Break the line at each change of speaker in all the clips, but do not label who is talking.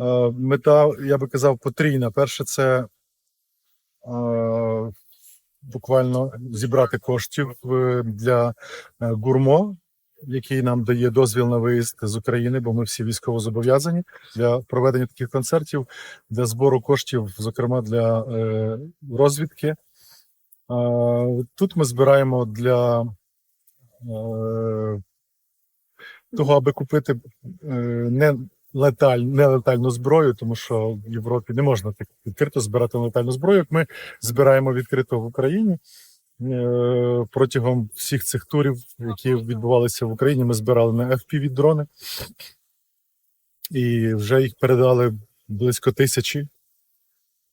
Е, Мета, я би казав, потрійна. Перше, це е, буквально зібрати коштів е, для гурмо, який нам дає дозвіл на виїзд з України, бо ми всі військово зобов'язані для проведення таких концертів, для збору коштів, зокрема для розвідки. Тут ми збираємо для того, аби купити не леталь, нелетальну зброю, тому що в Європі не можна так відкрито збирати летальну зброю. Як ми збираємо відкрито в Україні. Е, Протягом всіх цих турів, які відбувалися в Україні, ми збирали на FPV дрони і вже їх передали близько тисячі.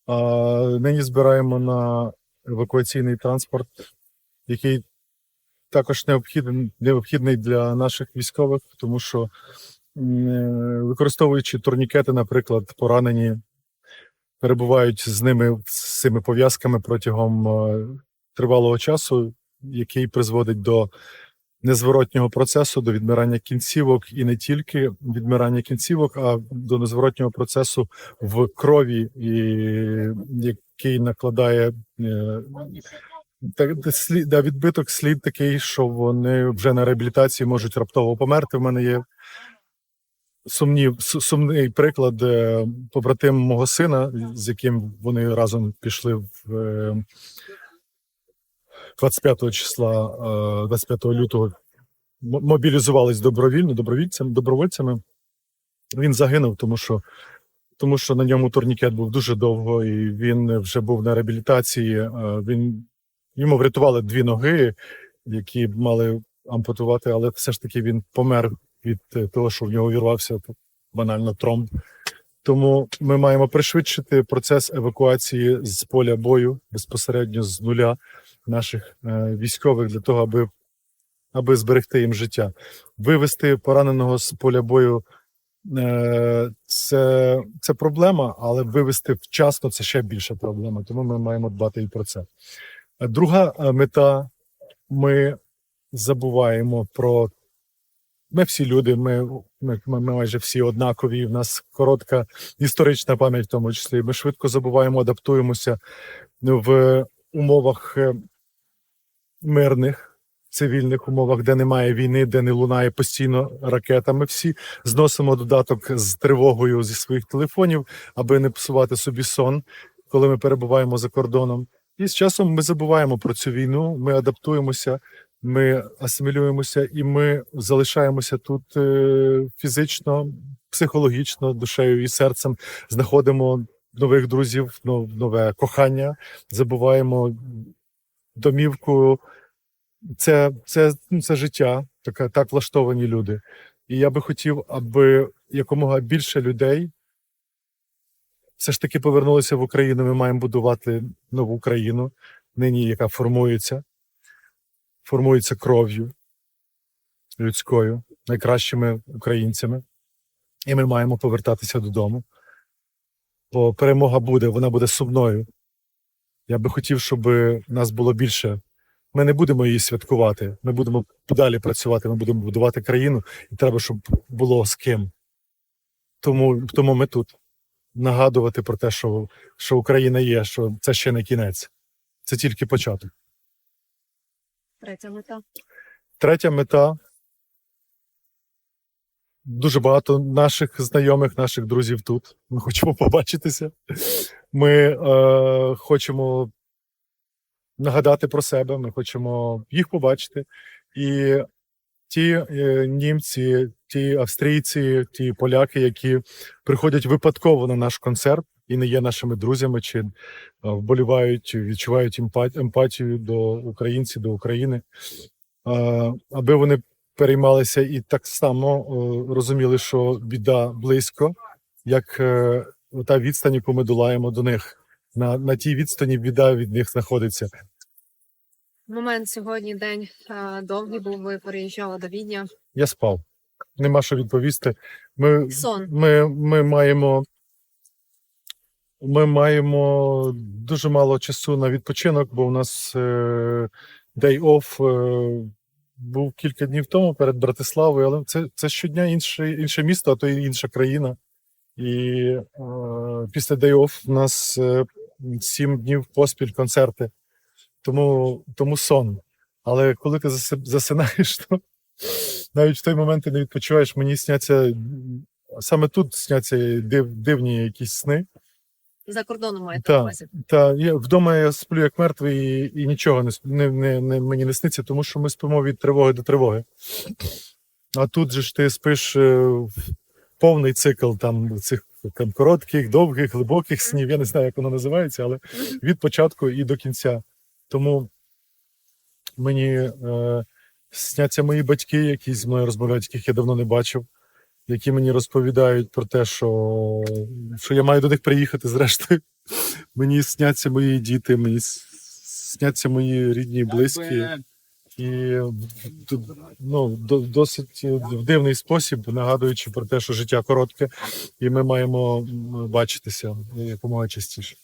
А нині збираємо на евакуаційний транспорт, який також необхідний, необхідний для наших військових, тому що використовуючи турнікети, наприклад, поранені перебувають з ними з цими пов'язками протягом е, тривалого часу, який призводить до незворотнього процесу, до відмирання кінцівок, і не тільки відмирання кінцівок, а до незворотнього процесу в крові, і який накладає е, так, да, відбиток слід такий, що вони вже на реабілітації можуть раптово померти. В мене є сумнів, сумний приклад е, побратим мого сина, з яким вони разом пішли в е, 25 числа, е, 25 лютого, м- мобілізувались добровільно, добровольцями, добровольцями. Він загинув, тому що, тому що на ньому турнікет був дуже довго, і він вже був на реабілітації. е, Він йому врятували дві ноги, які мали ампутувати, але все ж таки він помер від е, того, що в нього увірвався банально тромб. Тому ми маємо пришвидшити процес евакуації з поля бою безпосередньо з нуля наших е, військових для того, аби, аби зберегти їм життя. Вивести пораненого з поля бою е, це, це проблема, але вивести вчасно це ще більша проблема. Тому ми маємо дбати і про це. Друга мета: ми забуваємо про. Ми всі люди, ми, ми, ми майже всі однакові. У нас коротка історична пам'ять, в тому числі. Ми швидко забуваємо, адаптуємося в умовах е, мирних, цивільних умовах, де немає війни, де не лунає постійно ракета. Ми всі зносимо додаток з тривогою зі своїх телефонів, аби не псувати собі сон, коли ми перебуваємо за кордоном. І з часом ми забуваємо про цю війну, ми адаптуємося, ми асимілюємося і ми залишаємося тут е, фізично, психологічно, душею і серцем, знаходимо нових друзів, но- нове кохання, забуваємо домівку. Це, це, ну, це життя, така, так влаштовані люди. І я би хотів, аби якомога більше людей все ж таки повернулися в Україну. Ми маємо будувати нову країну, нині яка формується, формується кров'ю людською, найкращими українцями. І ми маємо повертатися додому. Бо перемога буде, вона буде сумною. Я би хотів, щоб нас було більше. Ми не будемо її святкувати. Ми будемо далі працювати, ми будемо будувати країну, і треба, щоб було з ким. Тому, тому ми тут нагадувати про те, що, що Україна є, що це ще не кінець, це тільки початок.
Третя мета.
Третя мета. Дуже багато наших знайомих, наших друзів тут. Ми хочемо побачитися. Ми е, хочемо нагадати про себе, ми хочемо їх побачити. І ті е, німці, ті австрійці, ті поляки, які приходять випадково на наш концерт і не є нашими друзями, чи е, вболівають, відчувають емпат- емпатію до українців, до України, аби вони переймалися і так само е, розуміли, що біда близько, як е, та відстань, яку ми долаємо до них. На, на тій відстані біда від них знаходиться.
Момент сьогодні день довгий був. Ви переїжджали до Відня.
Я спав. Нема що відповісти. Ми,
Сон.
ми, ми маємо. Ми маємо дуже мало часу на відпочинок, бо у нас е, day off е, був кілька днів тому перед Братиславою, але це, це щодня інше, інше місто, а то й інша країна. І е, після day-off у нас е, сім днів поспіль концерти. Тому, тому сон. Але коли ти засинаєш, то навіть в той момент ти не відпочиваєш. Мені сняться саме тут сняться див, дивні якісь сни.
За кордоном маєте
Так.
на увазі.
Та я вдома я сплю як мертвий і, і нічого не, не, не, не мені не сниться, тому що ми спимо від тривоги до тривоги. А тут же ж ти спиш е, повний цикл там цих там, коротких, довгих, глибоких снів. Я не знаю, як воно називається, але від початку і до кінця. Тому мені е, сняться мої батьки, які зі мною розмовляють, яких я давно не бачив, які мені розповідають про те, що, що я маю до них приїхати зрештою. Мені сняться мої діти, мені сняться мої рідні близькі. І ну, досить в дивний спосіб, нагадуючи про те, що життя коротке, і ми маємо бачитися якомога частіше.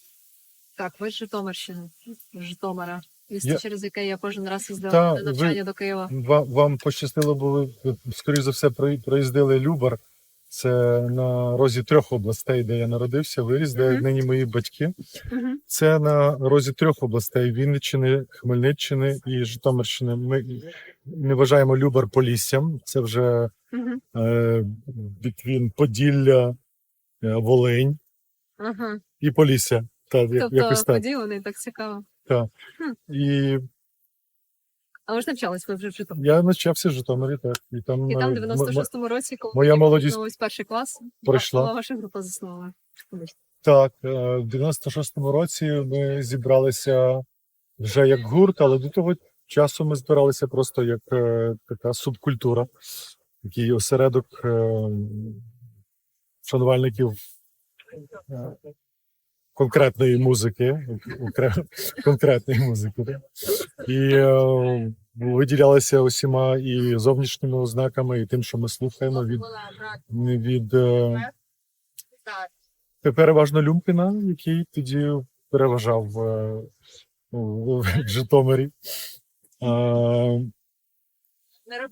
Так, ви з Житомирщини, з Житомира. Місто,
Я-
через яке я кожен раз їздила
Та,
на навчання
ви-
до Києва.
Вам, вам пощастило, бо ви, скоріш за все, проїздили Любар. Це на розі трьох областей, де я народився, виріс, де
Мгм.
нині мої батьки.
Мгм.
Це на розі трьох областей: Вінниччини, Хмельниччини і Житомирщини. Ми не вважаємо Любар Поліссям. Це вже
Мгм.
е, Бітвін Поділля, е, Волинь
Ага.
і Полісся. Як,
Тобто
якось так.
поділений, так цікаво.
І
А ви ж навчались ви вже в Житомирі.
я навчався в Житомирі, так. І там,
І там в
е, м- м-
96-му році, коли
моя молодість
в перший клас,
пройшла.
була ваша група заснована.
Так, е, в 96-му році ми зібралися вже як гурт, але до того часу ми збиралися просто як е, така субкультура, такий осередок е, шанувальників е, конкретної музики, конкретної музики. І е, виділялися усіма і зовнішніми ознаками, і тим, що ми слухаємо від, від е, переважно Люмпіна, який тоді переважав е, у- в Житомирі. Е,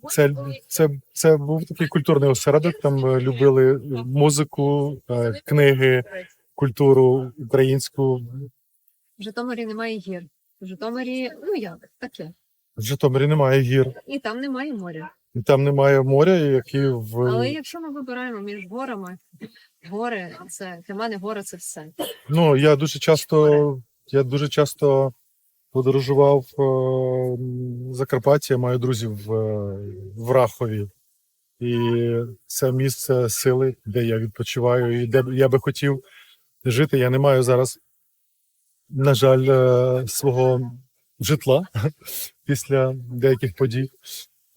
Це, це, це був такий культурний осередок. Там е, любили музику, е, книги, культуру українську.
В Житомирі немає гір. В Житомирі, ну як, таке.
В Житомирі немає гір,
І там немає моря.
і там немає моря, які в
Але якщо ми вибираємо між горами, гори це для мене гори це все.
ну я дуже часто я дуже часто подорожував е, м, Закарпаття, я маю друзів в, в Рахові. І це місце сили, де я відпочиваю, і де я би хотів жити. Я не маю зараз, на жаль, е, свого житла після деяких подій.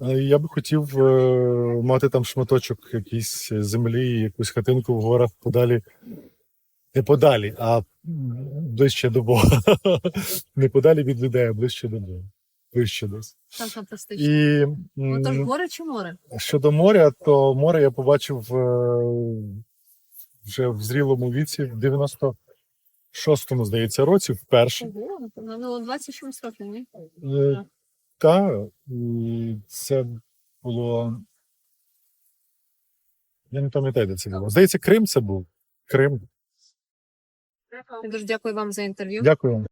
Е, Я би хотів е, мати там шматочок якійсь землі, якусь хатинку в горах подалі. Не подалі, а ближче до Бога. Не подалі від людей, а ближче до Бога. Вище десь.
Фантастично.
І
Ну то ж
м,
гори чи море?
щодо моря, то море я побачив вже в зрілому віці, в 96-му, здається, році, вперше.
Ого, ну 20 років, ні?
Так, це було. Я не пам'ятаю, де це було. Здається, Крим це був. Крим.
Я дуже дякую вам за інтерв'ю.
Дякую вам.